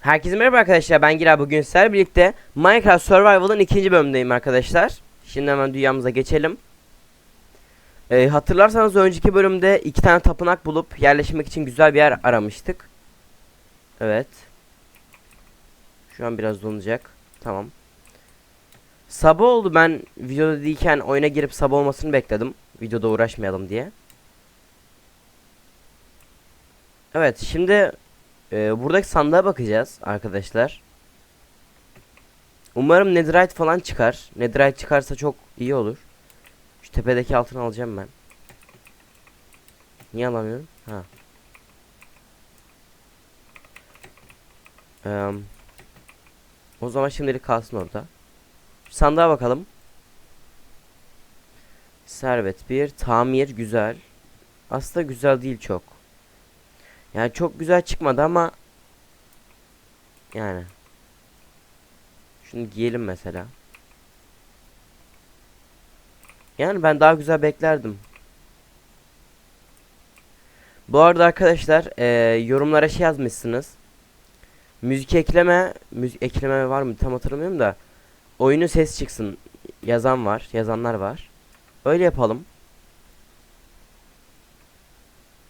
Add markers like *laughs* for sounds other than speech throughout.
Herkese merhaba arkadaşlar ben Giray bugün sizlerle birlikte Minecraft Survival'ın ikinci bölümündeyim arkadaşlar. Şimdi hemen dünyamıza geçelim. Ee, hatırlarsanız önceki bölümde iki tane tapınak bulup yerleşmek için güzel bir yer aramıştık. Evet. Şu an biraz donacak. Tamam. Sabah oldu ben videoda değilken oyuna girip sabah olmasını bekledim. Videoda uğraşmayalım diye. Evet şimdi ee, buradaki sandığa bakacağız arkadaşlar. Umarım netherite falan çıkar. Netherite çıkarsa çok iyi olur. Şu tepedeki altını alacağım ben. Niye alamıyorum? Ha. Ee, o zaman şimdilik kalsın orada. Şu sandığa bakalım. Servet bir tamir güzel. Aslında güzel değil çok. Yani çok güzel çıkmadı ama yani şunu giyelim mesela. Yani ben daha güzel beklerdim. Bu arada arkadaşlar eee, yorumlara şey yazmışsınız. Müzik ekleme, müzik ekleme var mı tam hatırlamıyorum da oyunu ses çıksın yazan var, yazanlar var. Öyle yapalım.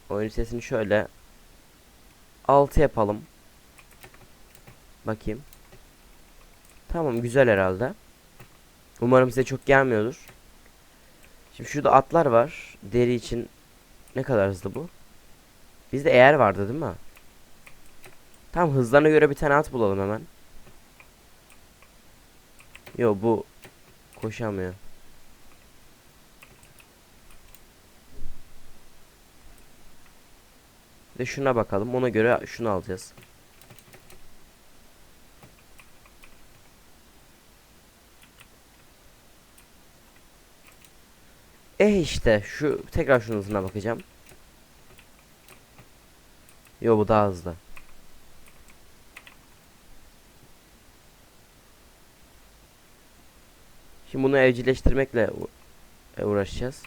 Oyun sesini şöyle 6 yapalım. Bakayım. Tamam güzel herhalde. Umarım size çok gelmiyordur. Şimdi şurada atlar var. Deri için ne kadar hızlı bu? Bizde eğer vardı değil mi? Tamam hızlarına göre bir tane at bulalım hemen. Yo bu koşamıyor. De şuna bakalım. Ona göre şunu alacağız. Eh işte şu tekrar şunun hızına bakacağım. Yo bu daha hızlı. Şimdi bunu evcilleştirmekle e, uğraşacağız.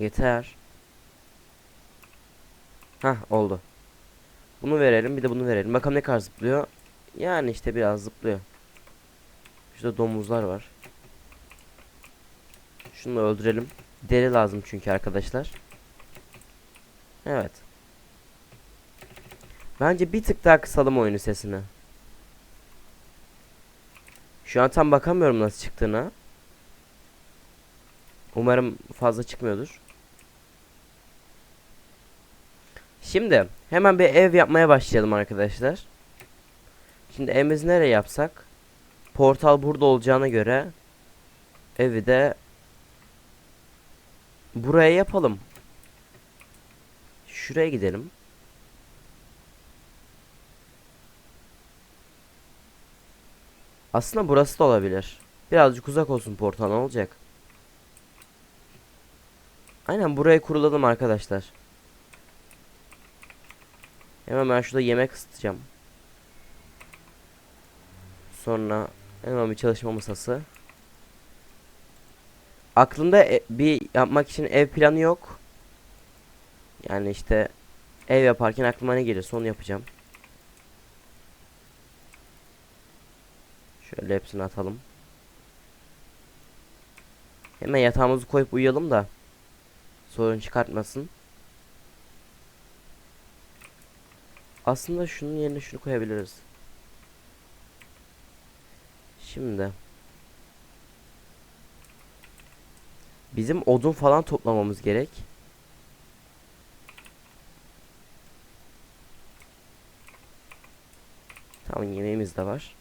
Yeter. Hah oldu. Bunu verelim bir de bunu verelim. Bakalım ne kadar zıplıyor. Yani işte biraz zıplıyor. Şurada domuzlar var. Şunu da öldürelim. Deri lazım çünkü arkadaşlar. Evet. Bence bir tık daha kısalım oyunu sesini. Şu an tam bakamıyorum nasıl çıktığına. Umarım fazla çıkmıyordur. Şimdi hemen bir ev yapmaya başlayalım arkadaşlar. Şimdi evimizi nereye yapsak? Portal burada olacağına göre evi de buraya yapalım. Şuraya gidelim. Aslında burası da olabilir. Birazcık uzak olsun portal olacak? Aynen buraya kuruladım arkadaşlar. Hemen ben şurada yemek ısıtacağım. Sonra hemen bir çalışma masası. Aklımda e- bir yapmak için ev planı yok. Yani işte ev yaparken aklıma ne gelirse onu yapacağım. Şöyle hepsini atalım. Hemen yatağımızı koyup uyuyalım da sorun çıkartmasın. Aslında şunun yerine şunu koyabiliriz. Şimdi bizim odun falan toplamamız gerek. Tamam yemeğimiz de var.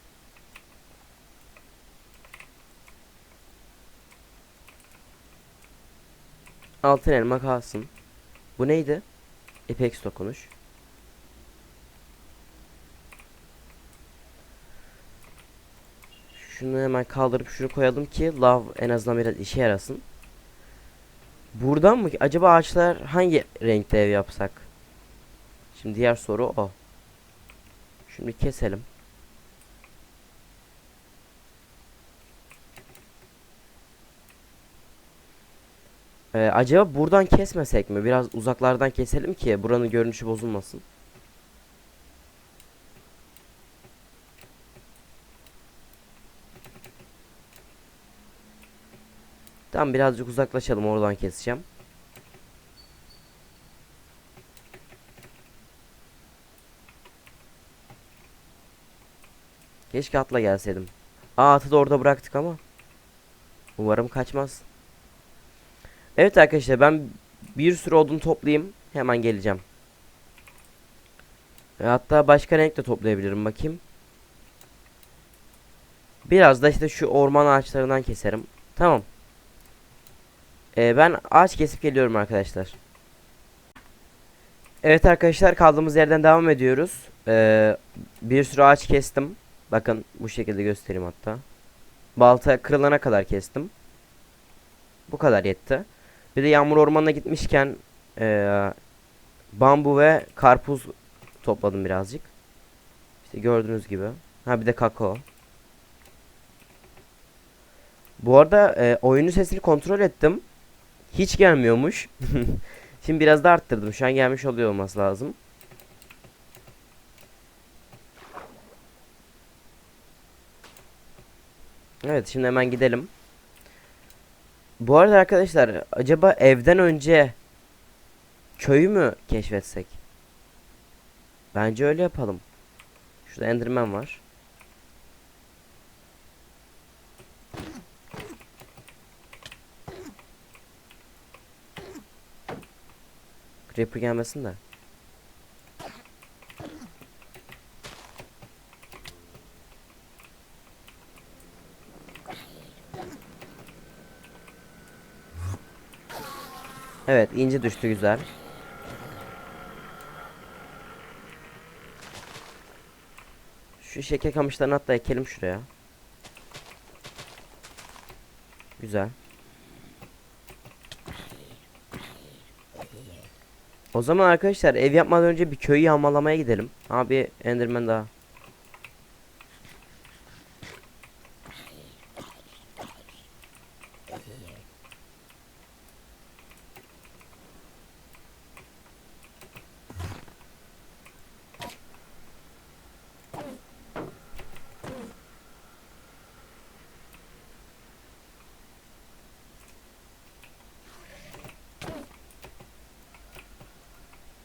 Altın elma kalsın. Bu neydi? Apex dokunuş. Şunu hemen kaldırıp şunu koyalım ki lav en azından biraz işe yarasın. Buradan mı? Acaba ağaçlar hangi renkte ev yapsak? Şimdi diğer soru o. Şimdi keselim. Ee, acaba buradan kesmesek mi? Biraz uzaklardan keselim ki buranın görünüşü bozulmasın. Tamam birazcık uzaklaşalım oradan keseceğim. Keşke atla gelseydim. Aa atı da orada bıraktık ama. Umarım kaçmaz. Evet arkadaşlar ben bir sürü odun toplayayım. Hemen geleceğim. E, hatta başka renk de toplayabilirim bakayım. Biraz da işte şu orman ağaçlarından keserim. Tamam. E, ben ağaç kesip geliyorum arkadaşlar. Evet arkadaşlar kaldığımız yerden devam ediyoruz. E, bir sürü ağaç kestim. Bakın bu şekilde göstereyim hatta. Balta kırılana kadar kestim. Bu kadar yetti. Bir de yağmur ormanına gitmişken eee, bambu ve karpuz topladım birazcık. İşte gördüğünüz gibi. Ha bir de kakao. Bu arada eee oyunun sesini kontrol ettim. Hiç gelmiyormuş. *laughs* Şimdi biraz da arttırdım. Şu an gelmiş oluyor olması lazım. Evet şimdi hemen gidelim. Bu arada arkadaşlar acaba evden önce köyü mü keşfetsek? Bence öyle yapalım. Şurada Enderman var. Creeper gelmesin de. Evet ince düştü güzel. Şu şeker kamışlarını hatta ekelim şuraya. Güzel. O zaman arkadaşlar ev yapmadan önce bir köyü yağmalamaya gidelim. Abi Enderman daha.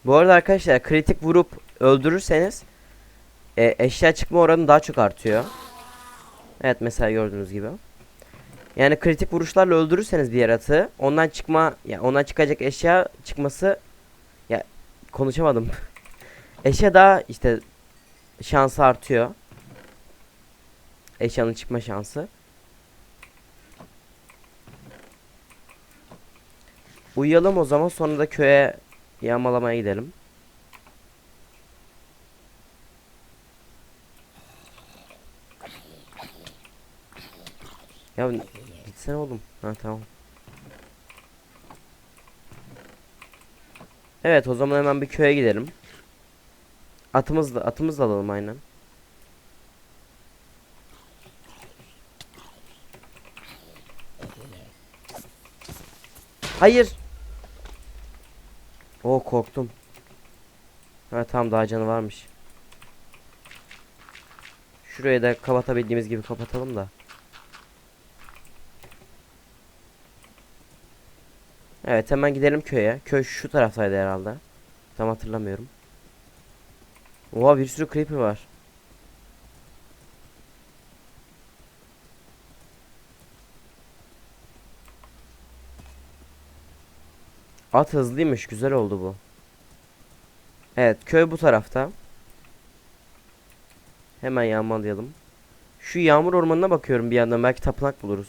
Bu arada arkadaşlar kritik vurup öldürürseniz e, eşya çıkma oranı daha çok artıyor. Evet mesela gördüğünüz gibi. Yani kritik vuruşlarla öldürürseniz bir yaratığı ondan çıkma ya ondan çıkacak eşya çıkması ya konuşamadım. *laughs* eşya daha işte şansı artıyor. Eşyanın çıkma şansı. Uyuyalım o zaman sonra da köye Yağmalamaya gidelim. Ya gitsene oğlum. Ha tamam. Evet o zaman hemen bir köye gidelim. Atımızla atımızla alalım aynen. Hayır. Korktum. Ha tamam daha canı varmış. Şurayı da kapatabildiğimiz gibi kapatalım da. Evet hemen gidelim köye. Köy şu taraftaydı herhalde. Tam hatırlamıyorum. Oha bir sürü creeper var. At hızlıymış. Güzel oldu bu. Evet köy bu tarafta. Hemen yağmalayalım. Şu yağmur ormanına bakıyorum bir yandan. Belki tapınak buluruz.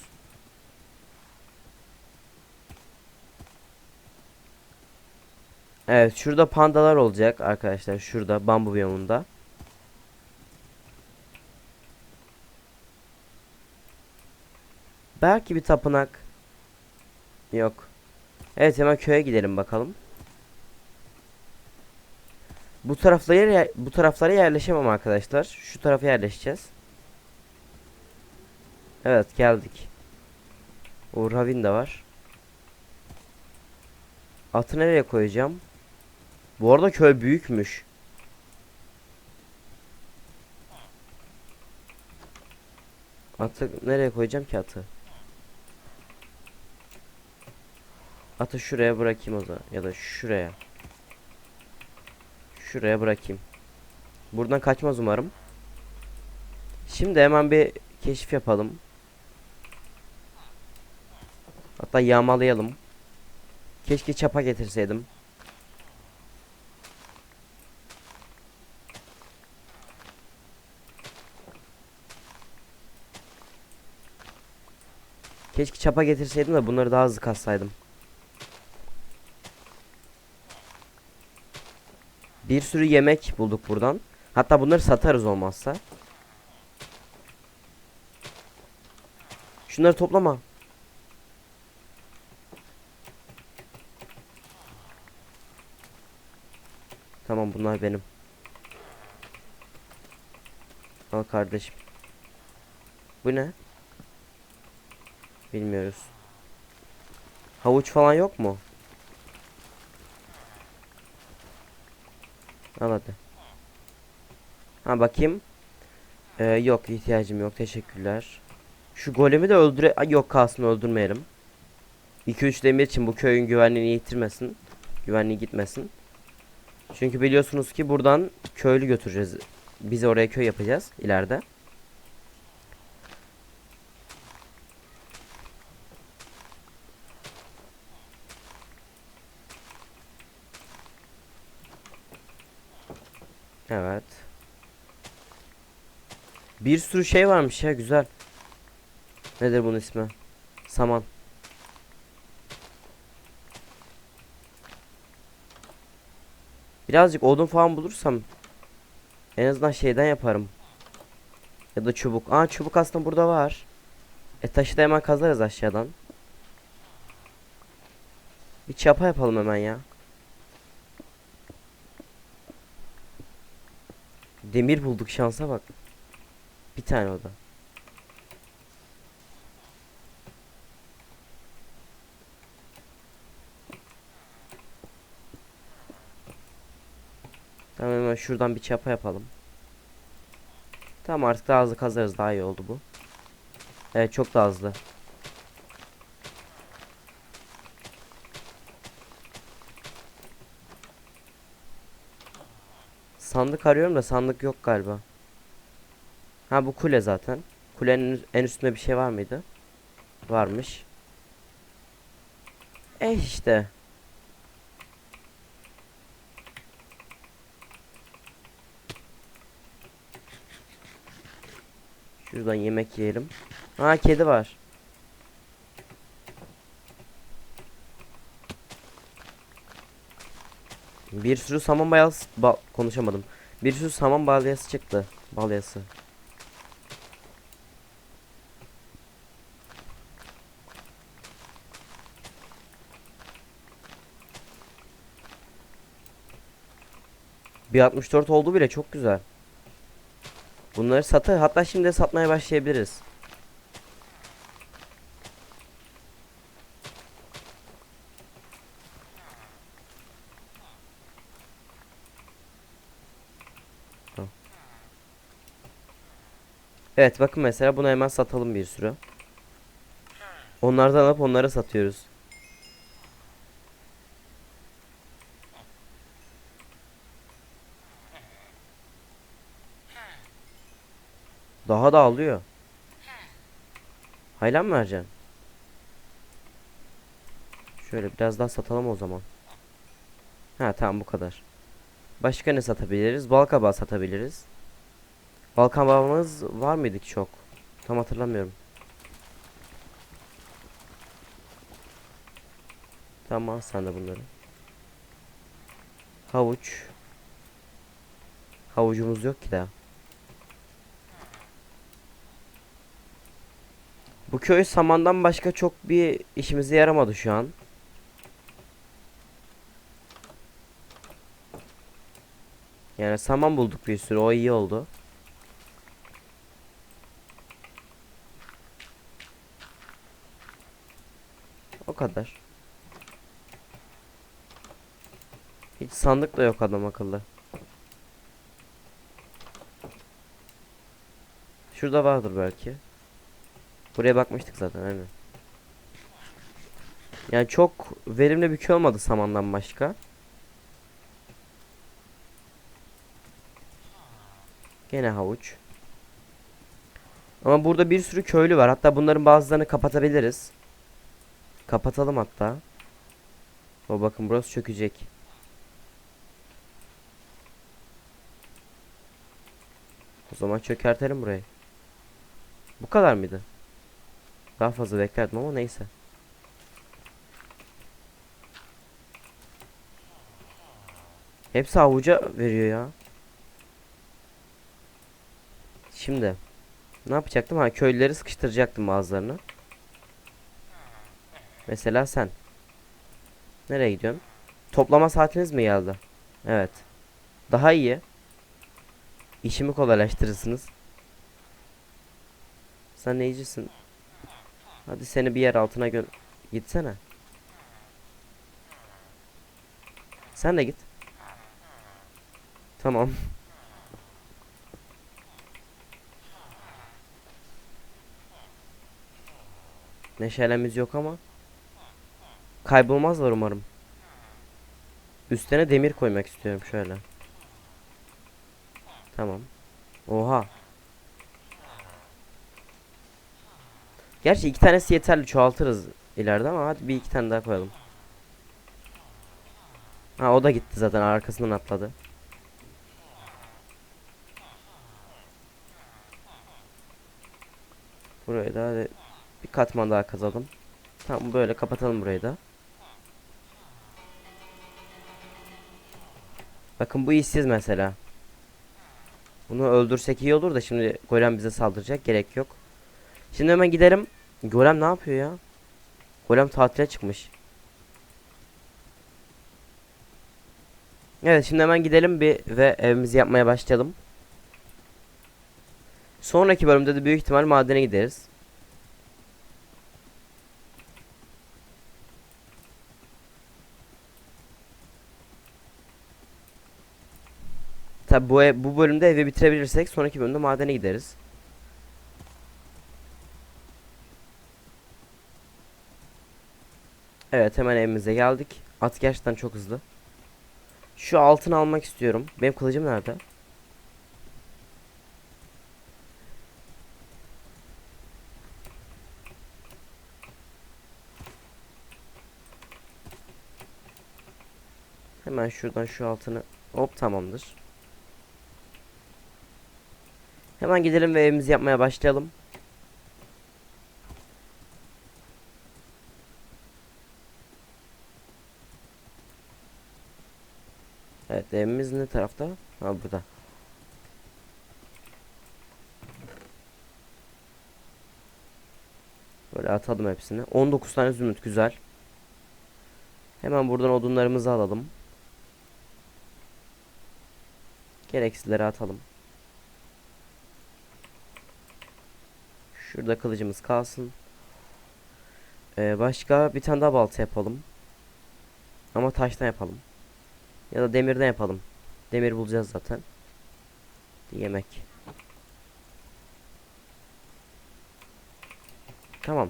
Evet şurada pandalar olacak arkadaşlar. Şurada bambu biyomunda. Belki bir tapınak. Yok. Evet hemen köye gidelim bakalım. Bu taraflara bu taraflara yerleşemem arkadaşlar. Şu tarafa yerleşeceğiz. Evet geldik. Uğur Havin de var. Atı nereye koyacağım? Bu arada köy büyükmüş. Atı nereye koyacağım ki atı? Atı şuraya bırakayım o zaman ya da şuraya. Şuraya bırakayım. Buradan kaçmaz umarım. Şimdi hemen bir keşif yapalım. Hatta yağmalayalım. Keşke çapa getirseydim. Keşke çapa getirseydim de bunları daha hızlı kassaydım. Bir sürü yemek bulduk buradan. Hatta bunları satarız olmazsa. Şunları toplama. Tamam bunlar benim. Al kardeşim. Bu ne? Bilmiyoruz. Havuç falan yok mu? Al. Ha bakayım. Ee, yok ihtiyacım yok teşekkürler. Şu golemi de öldüre... Ay, yok kalsın öldürmeyelim. 2-3 demir için bu köyün güvenliğini yitirmesin. Güvenliği gitmesin. Çünkü biliyorsunuz ki buradan köylü götüreceğiz. Biz oraya köy yapacağız ileride. Evet. Bir sürü şey varmış ya güzel. Nedir bunun ismi? Saman. Birazcık odun falan bulursam en azından şeyden yaparım. Ya da çubuk. Aa çubuk aslında burada var. E taşı da hemen kazarız aşağıdan. Bir çapa yapalım hemen ya. Demir bulduk şansa bak. Bir tane o da. Tamam hemen şuradan bir çapa yapalım. Tamam artık daha hızlı kazarız daha iyi oldu bu. Evet çok daha hızlı. Sandık arıyorum da sandık yok galiba. Ha bu kule zaten. Kulenin en üstünde bir şey var mıydı? Varmış. Eh işte. Şuradan yemek yiyelim. Ha kedi var. Bir sürü saman balyası ba konuşamadım. Bir sürü saman balyası çıktı. Balyası. Bir 64 oldu bile çok güzel. Bunları satı hatta şimdi satmaya başlayabiliriz. Evet bakın mesela bunu hemen satalım bir sürü. Onlardan alıp onlara satıyoruz. Daha da alıyor. Haylan mı vereceksin? Şöyle biraz daha satalım o zaman. Ha tamam bu kadar. Başka ne satabiliriz? Balkabağı satabiliriz. Balkabağımız var mıydı ki çok? Tam hatırlamıyorum. Tamam sen de bunları. Havuç. Havucumuz yok ki daha. Bu köy samandan başka çok bir işimize yaramadı şu an. Yani saman bulduk bir sürü o iyi oldu. O kadar. Hiç sandık da yok adam akıllı. Şurada vardır belki. Buraya bakmıştık zaten aynen. Yani çok verimli bir köy olmadı samandan başka. Gene havuç. Ama burada bir sürü köylü var. Hatta bunların bazılarını kapatabiliriz. Kapatalım hatta. O bakın burası çökecek. O zaman çökertelim burayı. Bu kadar mıydı? Daha fazla beklerdim ama neyse. Hepsi avuca veriyor ya. Şimdi ne yapacaktım? Ha köylüleri sıkıştıracaktım bazılarını. Mesela sen. Nereye gidiyorsun? Toplama saatiniz mi geldi? Evet. Daha iyi. İşimi kolaylaştırırsınız. Sen neycisin? Hadi seni bir yer altına gö gitsene. Sen de git. Tamam. Neşelemiz yok ama. Kaybolmazlar umarım. Üstüne demir koymak istiyorum şöyle. Tamam. Oha. Gerçi iki tanesi yeterli çoğaltırız ileride ama hadi bir iki tane daha koyalım. Ha o da gitti zaten arkasından atladı. Burayı da bir katman daha kazalım. Tamam böyle kapatalım burayı da. Bakın bu işsiz mesela. Bunu öldürsek iyi olur da şimdi golem bize saldıracak gerek yok. Şimdi hemen gidelim. Golem ne yapıyor ya? Golem tatile çıkmış. Evet şimdi hemen gidelim bir ve evimizi yapmaya başlayalım. Sonraki bölümde de büyük ihtimal madene gideriz. Tabi bu, bu bölümde evi bitirebilirsek sonraki bölümde madene gideriz. Evet hemen evimize geldik. At gerçekten çok hızlı. Şu altını almak istiyorum. Benim kılıcım nerede? Hemen şuradan şu altını hop tamamdır. Hemen gidelim ve evimizi yapmaya başlayalım. Evet evimiz ne tarafta? Ha burada. Böyle atalım hepsini. 19 tane zümrüt güzel. Hemen buradan odunlarımızı alalım. Gereksizleri atalım. Şurada kılıcımız kalsın. Ee, başka bir tane daha balta yapalım. Ama taştan yapalım. Ya da demirden yapalım. Demir bulacağız zaten. Yemek. Tamam.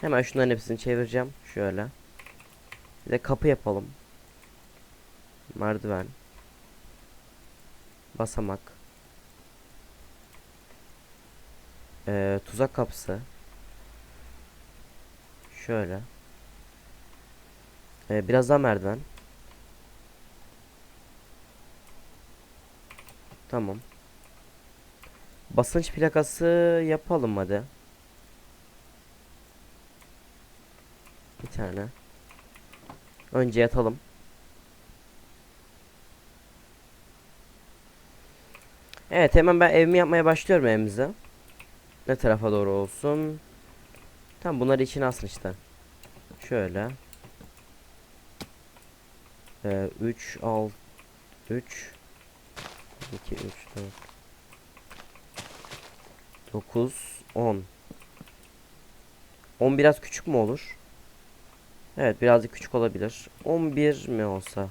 Hemen şunların hepsini çevireceğim. Şöyle. Bir de kapı yapalım. Merdiven. Basamak. Ee, tuzak kapısı. Şöyle. Ee, biraz daha merdiven. Tamam. Basınç plakası yapalım hadi. Bir tane. Önce yatalım. Evet hemen ben evimi yapmaya başlıyorum evimize. Ne tarafa doğru olsun? Tam bunları içine alsın işte. Şöyle. Ee, 3 alt 3 2 3 4 9 10 10 biraz küçük mü olur? Evet birazcık küçük olabilir. 11 mi olsa?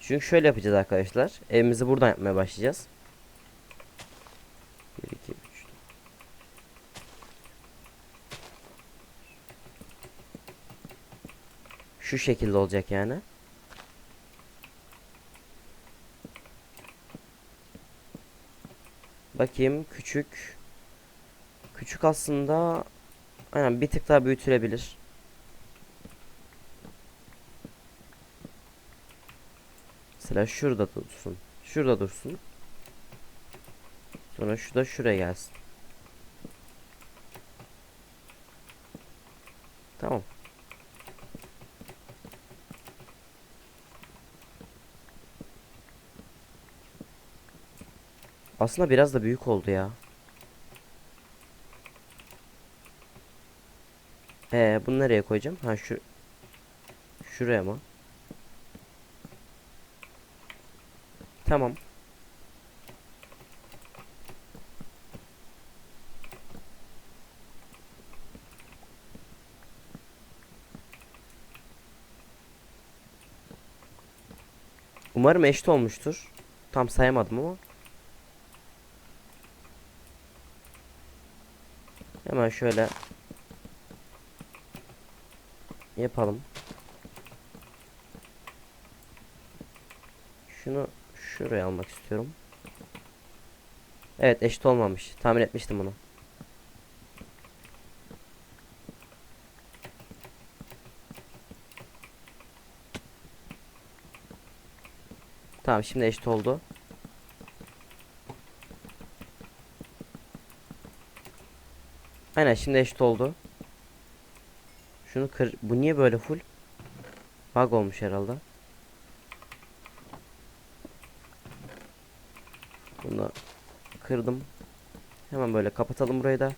Çünkü şöyle yapacağız arkadaşlar. Evimizi buradan yapmaya başlayacağız. 1 2 3 Şu şekilde olacak yani. Bakayım küçük. Küçük aslında aynen bir tık daha büyütülebilir. Mesela şurada dursun. Şurada dursun. Sonra şu da şuraya gelsin. Tamam. Aslında biraz da büyük oldu ya. Ee, bunu nereye koyacağım? Ha şu şuraya mı? Tamam. Umarım eşit olmuştur. Tam sayamadım ama. Hemen şöyle yapalım. Şunu şuraya almak istiyorum. Evet eşit olmamış. Tahmin etmiştim bunu. Tamam şimdi eşit oldu. Aynen şimdi eşit oldu. Şunu kır. Bu niye böyle full? Bug olmuş herhalde. Bunu kırdım. Hemen böyle kapatalım burayı da.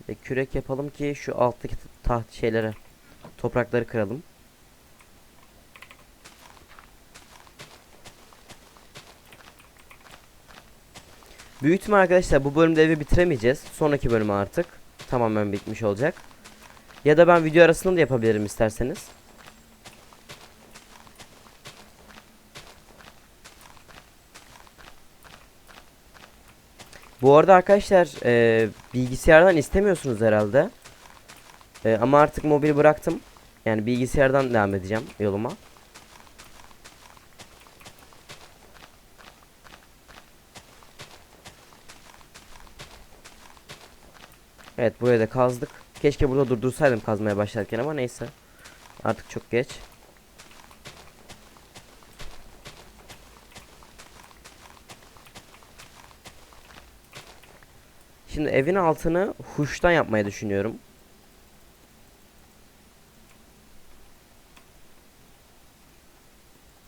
Bir de kürek yapalım ki şu alttaki taht şeyleri toprakları kıralım. Büyük ihtimal arkadaşlar bu bölümde evi bitiremeyeceğiz. Sonraki bölüm artık tamamen bitmiş olacak. Ya da ben video arasında da yapabilirim isterseniz. Bu arada arkadaşlar e, bilgisayardan istemiyorsunuz herhalde. E, ama artık mobil bıraktım. Yani bilgisayardan devam edeceğim yoluma. Evet buraya da kazdık. Keşke burada durdursaydım kazmaya başlarken ama neyse. Artık çok geç. Şimdi evin altını huştan yapmayı düşünüyorum.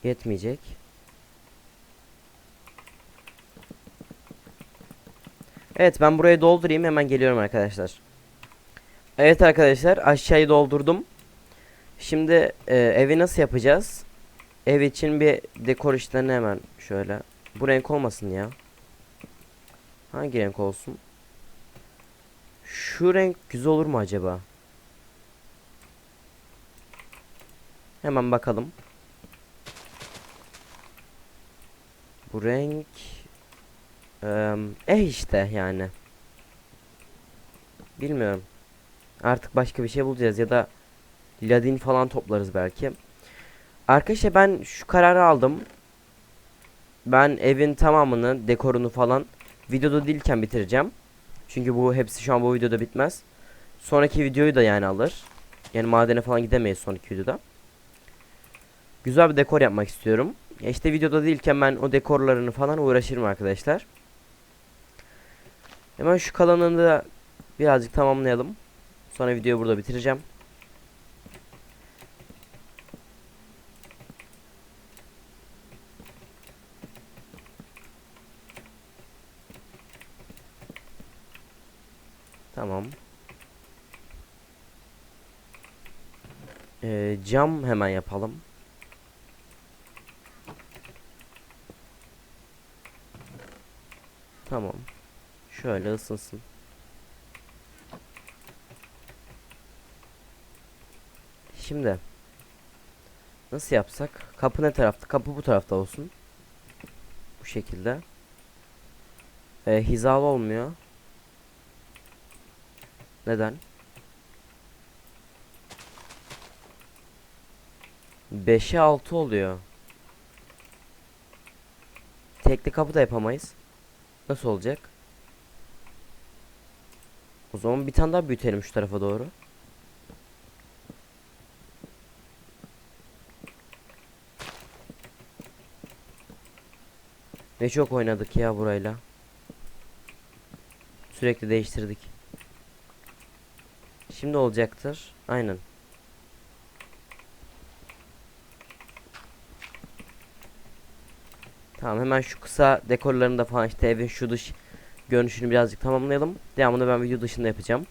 Yetmeyecek. Evet ben burayı doldurayım hemen geliyorum arkadaşlar. Evet arkadaşlar aşağıyı doldurdum. Şimdi e, evi nasıl yapacağız? Ev için bir dekor işlerini hemen şöyle. Bu renk olmasın ya. Hangi renk olsun? Şu renk güzel olur mu acaba? Hemen bakalım. Bu renk ee, eh işte yani. Bilmiyorum. Artık başka bir şey bulacağız ya da ladin falan toplarız belki. Arkadaşlar ben şu kararı aldım. Ben evin tamamını, dekorunu falan videoda değilken bitireceğim. Çünkü bu hepsi şu an bu videoda bitmez. Sonraki videoyu da yani alır. Yani madene falan gidemeyiz sonraki videoda. Güzel bir dekor yapmak istiyorum. Ya işte videoda değilken ben o dekorlarını falan uğraşırım arkadaşlar. Hemen şu kalanını da birazcık tamamlayalım. Sonra videoyu burada bitireceğim. Tamam. Ee, cam hemen yapalım. Tamam. Şöyle ısınsın. şimdi nasıl yapsak? Kapı ne tarafta? Kapı bu tarafta olsun. Bu şekilde. Ee, hizalı olmuyor. Neden? 5'e 6 oluyor. Tekli kapı da yapamayız. Nasıl olacak? Zaman bir tane daha büyütelim şu tarafa doğru. Ne çok oynadık ya burayla. Sürekli değiştirdik. Şimdi olacaktır. Aynen. Tamam hemen şu kısa dekorlarını da falan işte evin şu dış görünüşünü birazcık tamamlayalım. Devamını ben video dışında yapacağım.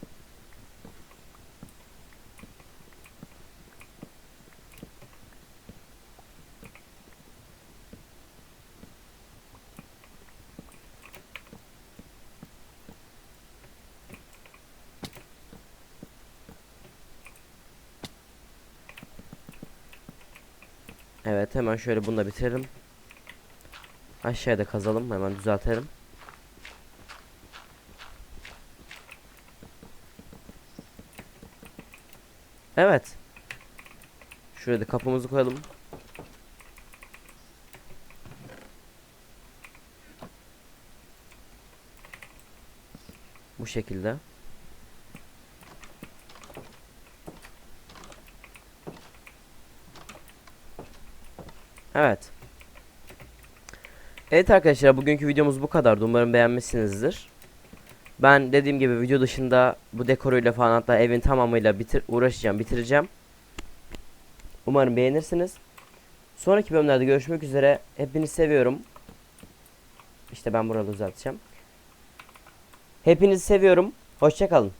Evet hemen şöyle bunu da bitirelim. Aşağıda kazalım hemen düzeltelim. Evet. Şuraya da kapımızı koyalım. Bu şekilde. Evet. Evet arkadaşlar bugünkü videomuz bu kadardı. Umarım beğenmişsinizdir. Ben dediğim gibi video dışında bu dekoruyla falan hatta evin tamamıyla bitir uğraşacağım, bitireceğim. Umarım beğenirsiniz. Sonraki bölümlerde görüşmek üzere. Hepinizi seviyorum. İşte ben burada düzelteceğim. Hepinizi seviyorum. Hoşçakalın.